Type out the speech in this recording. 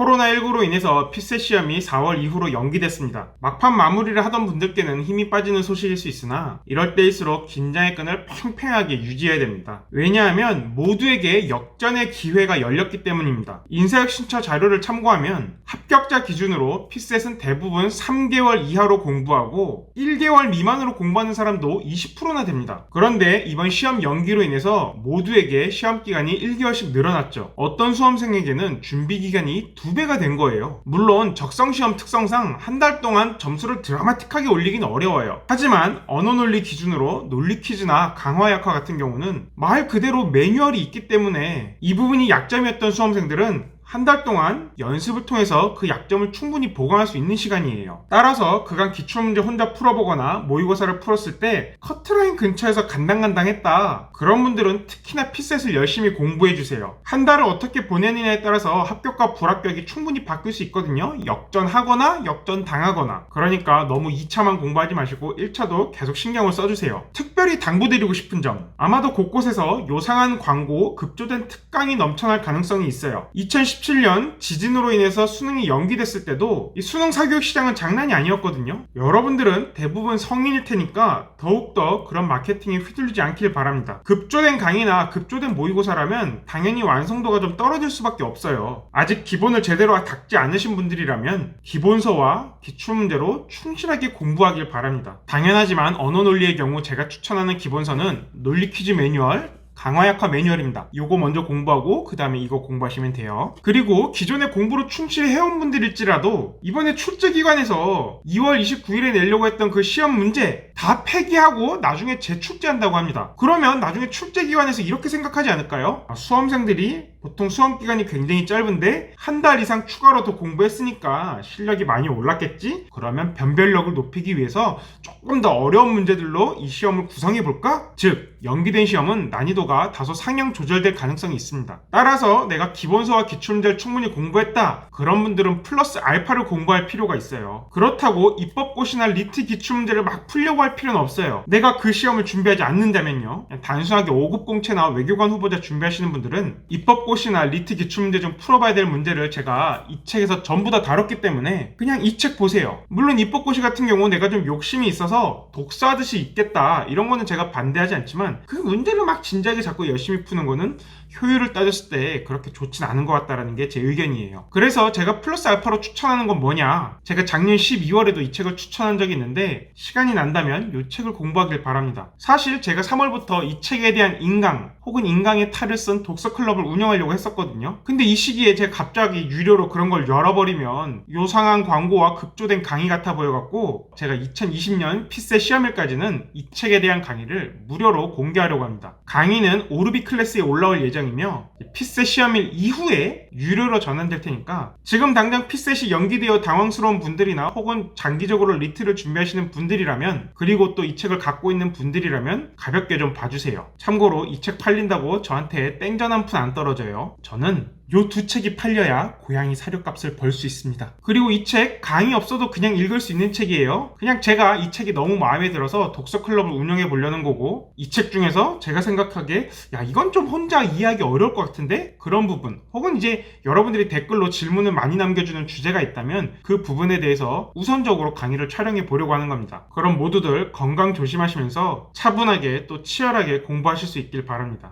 코로나19로 인해서 피셋 시험이 4월 이후로 연기됐습니다. 막판 마무리를 하던 분들께는 힘이 빠지는 소식일 수 있으나 이럴 때일수록 긴장의 끈을 팽팽하게 유지해야 됩니다. 왜냐하면 모두에게 역전의 기회가 열렸기 때문입니다. 인사혁 신처 자료를 참고하면 합격자 기준으로 피셋은 대부분 3개월 이하로 공부하고 1개월 미만으로 공부하는 사람도 20%나 됩니다. 그런데 이번 시험 연기로 인해서 모두에게 시험 기간이 1개월씩 늘어났죠. 어떤 수험생에게는 준비 기간이 2배가 된 거예요. 물론 적성 시험 특성상 한 달 동안 점수를 드라마틱하게 올리긴 어려워요. 하지만 언어 논리 기준으로 논리 퀴즈나 강화 약화 같은 경우는 말 그대로 매뉴얼이 있기 때문에 이 부분이 약점이었던 수험생들은 한 달 동안 연습을 통해서 그 약점을 충분히 보강할 수 있는 시간이에요. 따라서 그간 기출문제 혼자 풀어보거나 모의고사를 풀었을 때 커트라인 근처에서 간당간당했다. 그런 분들은 특히나 피셋을 열심히 공부해주세요. 한 달을 어떻게 보내느냐에 따라서 합격과 불합격이 충분히 바뀔 수 있거든요. 역전하거나 역전당하거나. 그러니까 너무 2차만 공부하지 마시고 1차도 계속 신경을 써주세요. 특별 히 당부드리고 싶은 점. 아마도 곳곳에서 요상한 광고, 급조된 특강이 넘쳐날 가능성이 있어요. 2017년 지진으로 인해서 수능이 연기됐을 때도 이 수능 사교육 시장은 장난이 아니었거든요. 여러분들은 대부분 성인일 테니까 더욱더 그런 마케팅에 휘둘리지 않길 바랍니다. 급조된 강의나 급조된 모의고사라면 당연히 완성도가 좀 떨어질 수밖에 없어요. 아직 기본을 제대로 닦지 않으신 분들이라면 기본서와 기출문제로 충실하게 공부하길 바랍니다. 당연하지만 언어 논리의 경우 제가 추천 하는 기본서는 논리 퀴즈 매뉴얼, 강화 약화 매뉴얼입니다. 이거 먼저 공부하고 그 다음에 이거 공부하시면 돼요. 그리고 기존에 공부를 충실히 해온 분들일지라도 이번에 출제기관에서 2월 29일에 내려고 했던 그 시험 문제 다 폐기하고 나중에 재출제한다고 합니다. 그러면 나중에 출제기관에서 이렇게 생각하지 않을까요? 아, 수험생들이 보통 수험 기간이 굉장히 짧은데 한 달 이상 추가로 더 공부했으니까 실력이 많이 올랐겠지? 그러면 변별력을 높이기 위해서 조금 더 어려운 문제들로 이 시험을 구성해 볼까? 즉 연기된 시험은 난이도가 다소 상향 조절될 가능성이 있습니다. 따라서 내가 기본서와 기출문제를 충분히 공부했다. 그런 분들은 플러스 알파를 공부할 필요가 있어요. 그렇다고 입법고시나 리트 기출문제를 막 풀려고 할 필요는 없어요. 내가 그 시험을 준비하지 않는다면요. 단순하게 5급 공채 나 외교관 후보자 준비하시는 분들은 입법고시나 리트 기출문제 좀 풀어봐야 될 문제를 제가 이 책에서 전부 다 다뤘기 때문에 그냥 이 책 보세요. 물론 입법고시 같은 경우 내가 좀 욕심이 있어서 독서하듯이 있겠다 이런 거는 제가 반대하지 않지만 그 문제를 막 진지하게 자꾸 열심히 푸는 거는 효율을 따졌을 때 그렇게 좋진 않은 것 같다라는 게 제 의견이에요. 그래서 제가 플러스 알파로 추천하는 건 뭐냐? 제가 작년 12월에도 이 책을 추천한 적이 있는데 시간이 난다면 이 책을 공부하길 바랍니다. 사실 제가 3월부터 이 책에 대한 인강 혹은 인강의 탈을 쓴 독서 클럽을 운영하려고 했었거든요. 근데 이 시기에 제가 갑자기 유료로 그런 걸 열어버리면 요상한 광고와 급조된 강의 같아 보여갖고 제가 2020년 피셋 시험일까지는 이 책에 대한 강의를 무료로 공개하려고 합니다. 강의는 오르비 클래스에 올라올 예정이며 피셋 시험일 이후에 유료로 전환될 테니까 지금 당장 피셋이 연기되어 당황스러운 분들이나 혹은 장기적으로 리트를 준비하시는 분들이라면 그리고 또 이 책을 갖고 있는 분들이라면 가볍게 좀 봐주세요. 참고로 이 책 팔린다고 저한테 땡전 한 푼 안 떨어져요. 저는 요 두 책이 팔려야 고양이 사료값을 벌 수 있습니다. 그리고 이 책 강의 없어도 그냥 읽을 수 있는 책이에요. 그냥 제가 이 책이 너무 마음에 들어서 독서 클럽을 운영해 보려는 거고 이 책 중에서 제가 생각하기에 야 이건 좀 혼자 이해하기 어려울 것 같은데 그런 부분 혹은 이제 여러분들이 댓글로 질문을 많이 남겨주는 주제가 있다면 그 부분에 대해서 우선적으로 강의를 촬영해 보려고 하는 겁니다. 그럼 모두들 건강 조심하시면서 차분하게 또 치열하게 공부하실 수 있길 바랍니다.